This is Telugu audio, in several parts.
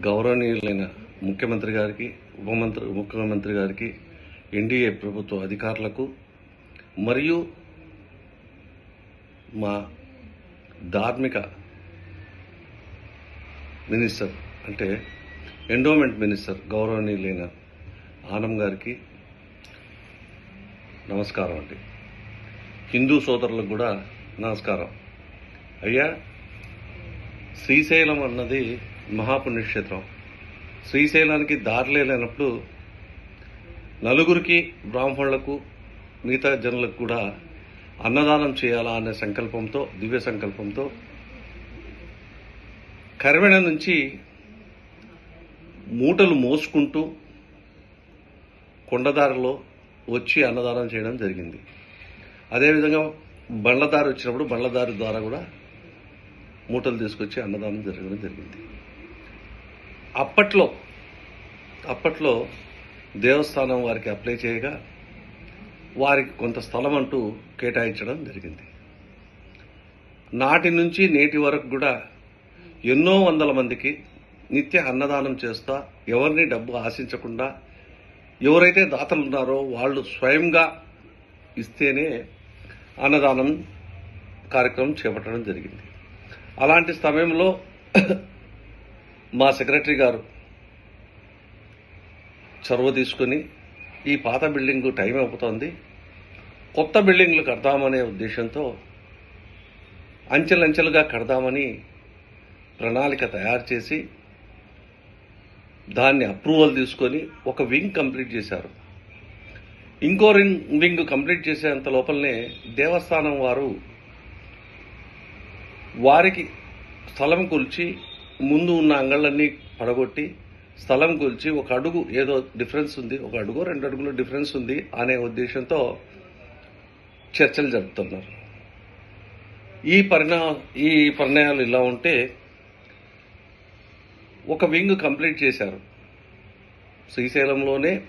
గౌరవనీయులైన ముఖ్యమంత్రి గారికి ఉపమంత్రి ముఖ్యమంత్రి గారికి ఎన్డీఏ ప్రభుత్వ అధికారులకు మరియు మా ధార్మిక మినిస్టర్ అంటే ఎండోమెంట్ మినిస్టర్ గౌరవనీయులైన ఆనం గారికి నమస్కారం అండి. హిందూ సోదరులకు కూడా నమస్కారం. అయ్యా శ్రీశైలం అన్నది మహాపుణ్యక్షేత్రం. శ్రీశైలానికి దారిలే లేనప్పుడు నలుగురికి బ్రాహ్మణులకు మిగతా జనులకు కూడా అన్నదానం చేయాలా అనే సంకల్పంతో దివ్య సంకల్పంతో కరివెణ నుంచి మూటలు మోసుకుంటూ కొండదారిలో వచ్చి అన్నదానం చేయడం జరిగింది. అదేవిధంగా బండ్లదారి వచ్చినప్పుడు బండ్లదారి ద్వారా కూడా మూటలు తీసుకొచ్చి అన్నదానం జరగడం జరిగింది. అప్పట్లో అప్పట్లో దేవస్థానం వారికి అప్లై చేయగా వారికి కొంత స్థలం అంటూ కేటాయించడం జరిగింది. నాటి నుంచి నేటి వరకు కూడా ఎన్నో వందల మందికి నిత్య అన్నదానం చేస్తా ఎవరిని డబ్బు ఆశించకుండా ఎవరైతే దాతలు ఉన్నారో వాళ్ళు స్వయంగా ఇస్తేనే అన్నదానం కార్యక్రమం చేపట్టడం జరిగింది. అలాంటి సమయంలో మా సెక్రటరీ గారు చొరవ తీసుకుని ఈ పాత బిల్డింగ్ టైం అవుతోంది. కొత్త బిల్డింగ్లు కడదామనే ఉద్దేశంతో అంచెలంచెలుగా కడదామని ప్రణాళిక తయారు చేసి దాన్ని అప్రూవల్ తీసుకొని ఒక వింగ్ కంప్లీట్ చేశారు. ఇంకో రింగ్ వింగ్ కంప్లీట్ చేసేంత లోపలనే దేవస్థానం వారు వారికి స్థలం కొలిచి ముందు ఉన్న అంగళ్ళన్నీ పడగొట్టి స్థలం కొలిచి ఒక అడుగు ఏదో డిఫరెన్స్ ఉంది ఒక అడుగు రెండు అడుగులో డిఫరెన్స్ ఉంది అనే ఉద్దేశంతో చర్చలు జరుపుతున్నారు. ఈ పరిణా ఈ పరిణామాలు ఇలా ఉంటే ఒక వింగ్ కంప్లీట్ చేశారు. శ్రీశైలంలోనే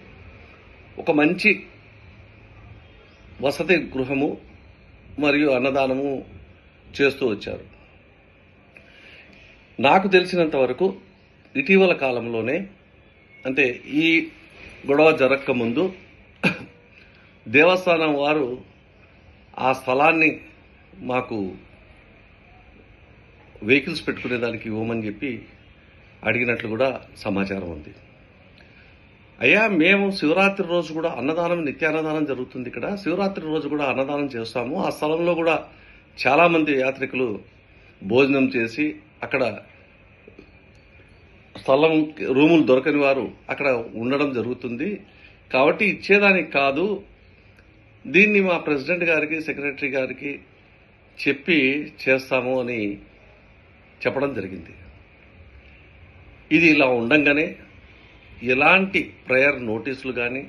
ఒక మంచి వసతి గృహము మరియు అన్నదానము చేస్తూ వచ్చారు. నాకు తెలిసినంత వరకు ఇటీవల కాలంలోనే అంటే ఈ గొడవ జరగక ముందు దేవస్థానం వారు ఆ స్థలాన్ని మాకు వెహికల్స్ పెట్టుకునే దానికి ఇవ్వమని చెప్పి అడిగినట్లు కూడా సమాచారం ఉంది. అయ్యా మేము శివరాత్రి రోజు కూడా అన్నదానం నిత్యాన్నదానం జరుగుతుంది ఇక్కడ. శివరాత్రి రోజు కూడా అన్నదానం చేస్తాము. ఆ స్థలంలో కూడా చాలామంది యాత్రికులు భోజనం చేసి అక్కడ స్థలం రూములు దొరకని వారు అక్కడ ఉండడం జరుగుతుంది. కాబట్టి ఇచ్చేదానికి కాదు. దీన్ని మా ప్రెసిడెంట్ గారికి సెక్రటరీ గారికి చెప్పి చేస్తాము అని చెప్పడం జరిగింది. ఇది ఇలా ఉండంగానే ఎలాంటి ప్రేయర్ నోటీసులు కానీ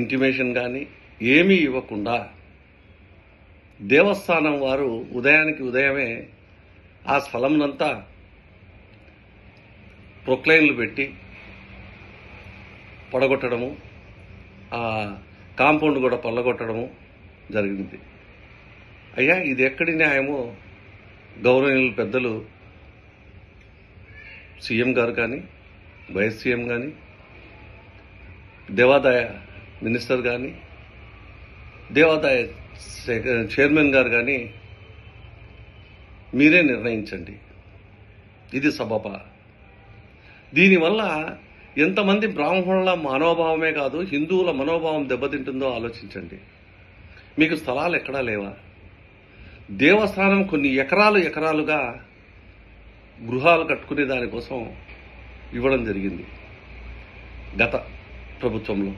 ఇంటిమేషన్ కానీ ఏమీ ఇవ్వకుండా దేవస్థానం వారు ఉదయానికి ఉదయమే ఆ స్థలంనంతా ప్రొక్లైన్లు పెట్టి పడగొట్టడము ఆ కాంపౌండ్ కూడా పల్లగొట్టడము జరిగింది. అయ్యా ఇది ఎక్కడి న్యాయమో? గౌరవనీయులు పెద్దలు సీఎం గారు కానీ వైఎస్ సీఎం కానీ దేవాదాయ మినిస్టర్ కానీ దేవాదాయ చైర్మన్ గారు కానీ మీరే నిర్ణయించండి. ఇది సబప దీనివల్ల ఎంతమంది బ్రాహ్మణుల మనోభావమే కాదు హిందువుల మనోభావం దెబ్బతింటుందో ఆలోచించండి. మీకు స్థలాలు ఎక్కడా లేవా? దేవస్థానం కొన్ని ఎకరాలు ఎకరాలుగా గృహాలు కట్టుకునే దానికోసం ఇవ్వడం జరిగింది గత ప్రభుత్వంలో.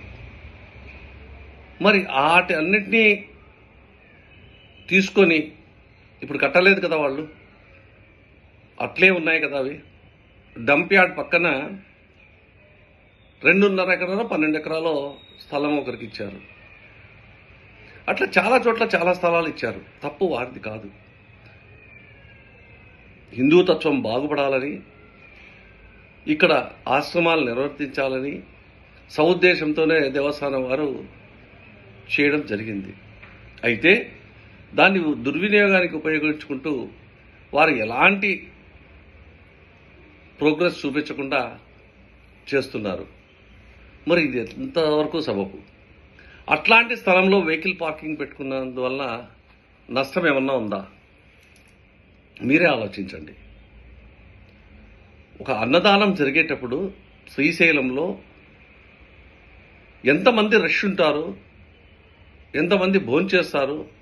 మరి వాటి అన్నిటినీ తీసుకొని ఇప్పుడు కట్టలేదు కదా వాళ్ళు? అట్లే ఉన్నాయి కదా అవి. డంప్ యార్డ్ పక్కన రెండున్నర ఎకరాలో పన్నెండు ఎకరాలో స్థలం ఒకరికి ఇచ్చారు. అట్లా చాలా చోట్ల చాలా స్థలాలు ఇచ్చారు. తప్పు వారిది కాదు. హిందూ తత్వం బాగుపడాలని ఇక్కడ ఆశ్రమాలు నిర్వర్తించాలని సౌద్దేశంతోనే దేవస్థానం వారు చేయడం జరిగింది. అయితే దాన్ని దుర్వినియోగానికి ఉపయోగించుకుంటూ వారు ఎలాంటి ప్రోగ్రెస్ చూపించకుండా చేస్తున్నారు. మరి ఇది ఎంతవరకు సబకు అట్లాంటి స్థలంలో వెహికల్ పార్కింగ్ పెట్టుకున్నందువల్ల నష్టం ఏమన్నా ఉందా? మీరే ఆలోచించండి. ఒక అన్నదానం జరిగేటప్పుడు శ్రీశైలంలో ఎంతమంది రష్ ఉంటారు? ఎంతమంది భోంచేస్తారు?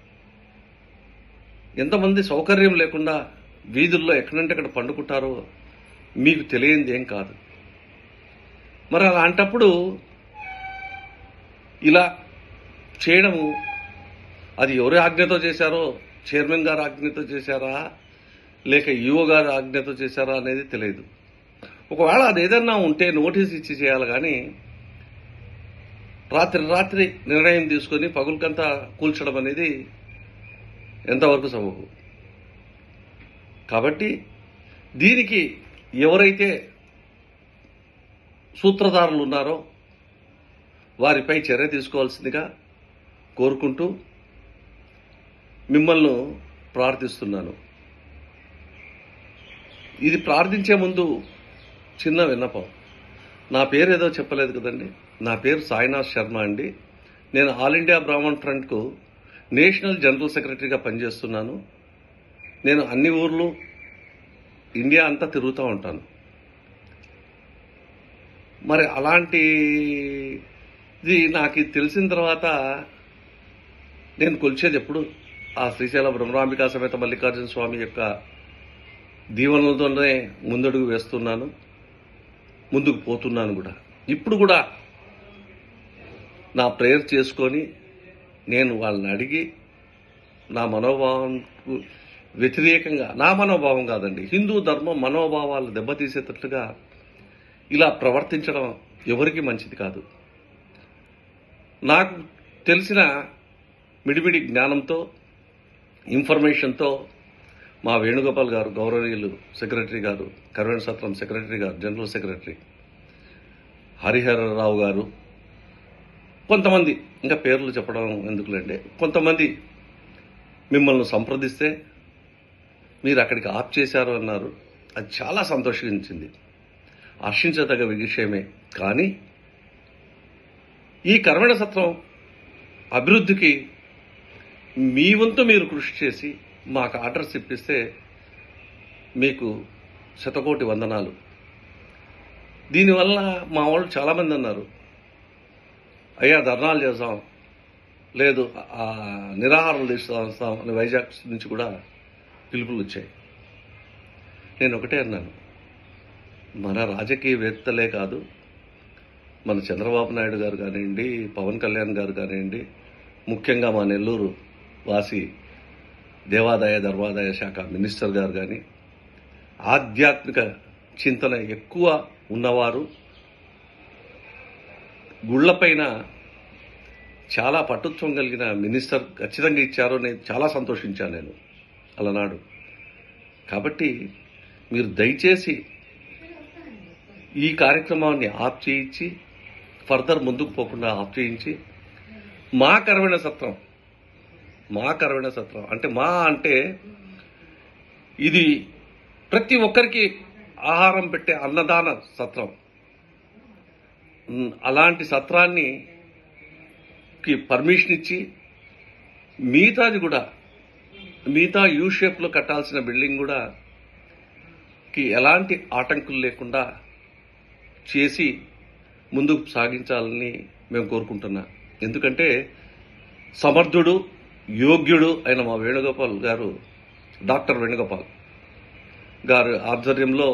ఎంతమంది సౌకర్యం లేకుండా వీధుల్లో ఎక్కడంటే అక్కడ పండుకుంటారో మీకు తెలియంది ఏం కాదు. మరి అలాంటప్పుడు ఇలా చేయడము అది ఎవరి ఆజ్ఞతో చేశారో చైర్మన్ గారు ఆజ్ఞతో చేశారా లేక ఈఓ గారు ఆజ్ఞతో చేశారా అనేది తెలియదు. ఒకవేళ అది ఏదన్నా ఉంటే నోటీస్ ఇచ్చి చేయాలి కానీ రాత్రి రాత్రి నిర్ణయం తీసుకొని పగులకంతా కూల్చడం అనేది ఎంతవరకు సమూహం? కాబట్టి దీనికి ఎవరైతే సూత్రధారులు ఉన్నారో వారిపై చర్య తీసుకోవాల్సిందిగా కోరుకుంటూ మిమ్మల్ని ప్రార్థిస్తున్నాను. ఇది ప్రార్థించే ముందు చిన్న విన్నపం. నా పేరు ఏదో చెప్పలేదు కదండి. నా పేరు సాయినాథ్ శర్మ అండి. నేను ఆల్ ఇండియా బ్రాహ్మణ్ ఫ్రంట్కు నేషనల్ జనరల్ సెక్రటరీగా పనిచేస్తున్నాను. నేను అన్ని ఊర్లు ఇండియా అంతా తిరుగుతూ ఉంటాను. మరి అలాంటిది నాకు తెలిసిన తర్వాత నేను కొలిచేది ఎప్పుడు? ఆ శ్రీశైల బ్రహ్మరాంబికా సమేత మల్లికార్జున స్వామి యొక్క దీవెనలతోనే ముందడుగు వేస్తున్నాను. ముందుకు పోతున్నాను కూడా. ఇప్పుడు కూడా నా ప్రేయర్ చేసుకొని నేను వాళ్ళని అడిగి నా మనోభావంకు వ్యతిరేకంగా నా మనోభావం కాదండి హిందూ ధర్మం మనోభావాలు దెబ్బతీసేటట్లుగా ఇలా ప్రవర్తించడం ఎవరికి మంచిది కాదు. నాకు తెలిసిన మిడిమిడి జ్ఞానంతో ఇన్ఫర్మేషన్తో మా వేణుగోపాల్ గారు గౌరవనీయులు సెక్రటరీ గారు కరవేణ సత్రం సెక్రటరీ గారు జనరల్ సెక్రటరీ హరిహరరావు గారు కొంతమంది ఇంకా పేర్లు చెప్పడం ఎందుకులేండి? కొంతమంది మిమ్మల్ని సంప్రదిస్తే మీరు అక్కడికి ఆప్ చేశారు అన్నారు. అది చాలా సంతోషించింది. హర్షించదగ్గ విషయమే. కానీ ఈ కర్మణ సత్రం అభివృద్ధికి మీ వంతు మీరు కృషి చేసి మాకు ఆర్డర్స్ ఇప్పిస్తే మీకు శతకోటి వందనాలు. దీనివల్ల మా వాళ్ళు చాలామంది అన్నారు. అయ్యా ధర్నాలు చేస్తాం. లేదు ఆ నిరాహారాలు తీస్తాం అని వైజాగ్ నుంచి కూడా పిలుపులు వచ్చాయి. నేను ఒకటే అన్నాను. మన రాజకీయవేత్తలే కాదు మన చంద్రబాబు నాయుడు గారు కానివ్వండి పవన్ కళ్యాణ్ గారు కానివ్వండి ముఖ్యంగా మా నెల్లూరు వాసి దేవాదాయ ధర్మాదాయ శాఖ మినిస్టర్ గారు కానీ ఆధ్యాత్మిక చింతన ఎక్కువ ఉన్నవారు గుళ్ళపైన చాలా పటుత్వం కలిగిన మినిస్టర్ ఖచ్చితంగా ఇచ్చారు నేను చాలా సంతోషించాను నేను అలనాడు. కాబట్టి మీరు దయచేసి ఈ కార్యక్రమాన్ని ఆఫ్ చేయించి ఫర్దర్ ముందుకు పోకుండా ఆఫ్ చేయించి మా కరవణ సత్రం మా కరవణ సత్రం అంటే మా అంటే ఇది ప్రతి ఒక్కరికి ఆహారం పెట్టే అన్నదాన సత్రం. అలాంటి సత్రాన్ని కి పర్మిషన్ ఇచ్చి మిగతాది కూడా మిగతా యూ షేప్లో కట్టాల్సిన బిల్డింగ్ కూడా కి ఎలాంటి ఆటంకులు లేకుండా చేసి ముందుకు సాగించాలని మేము కోరుకుంటున్నా. ఎందుకంటే సమర్థుడు యోగ్యుడు అయిన మా వేణుగోపాల్ గారు డాక్టర్ వేణుగోపాల్ గారు ఆధ్వర్యంలో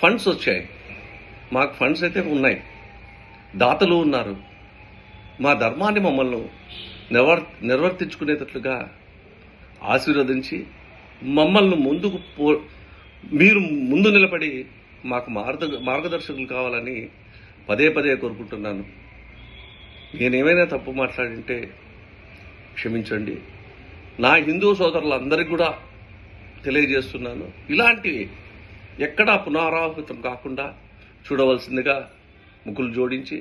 ఫండ్స్ వచ్చాయి. మాకు ఫండ్స్ అయితే ఉన్నాయి. దాతలు ఉన్నారు. మా ధర్మాన్ని మమ్మల్ని నిర్వర్ నిర్వర్తించుకునేటట్లుగా ఆశీర్వదించి మమ్మల్ని ముందుకు పో మీరు ముందు నిలబడి మాకు మార్గ మార్గదర్శకులు కావాలని పదే పదే కోరుకుంటున్నాను. నేనేమైనా తప్పు మాట్లాడింటే క్షమించండి. నా హిందూ సోదరులందరికీ కూడా తెలియజేస్తున్నాను. ఇలాంటివి ఎక్కడా పునరావృతం కాకుండా చూడవలసిందిగా ముక్కులు జోడించి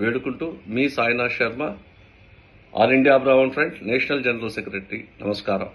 వేడుకుంటూ మీ Sainath Sharma all India Brahman front national general secretary నమస్కారం.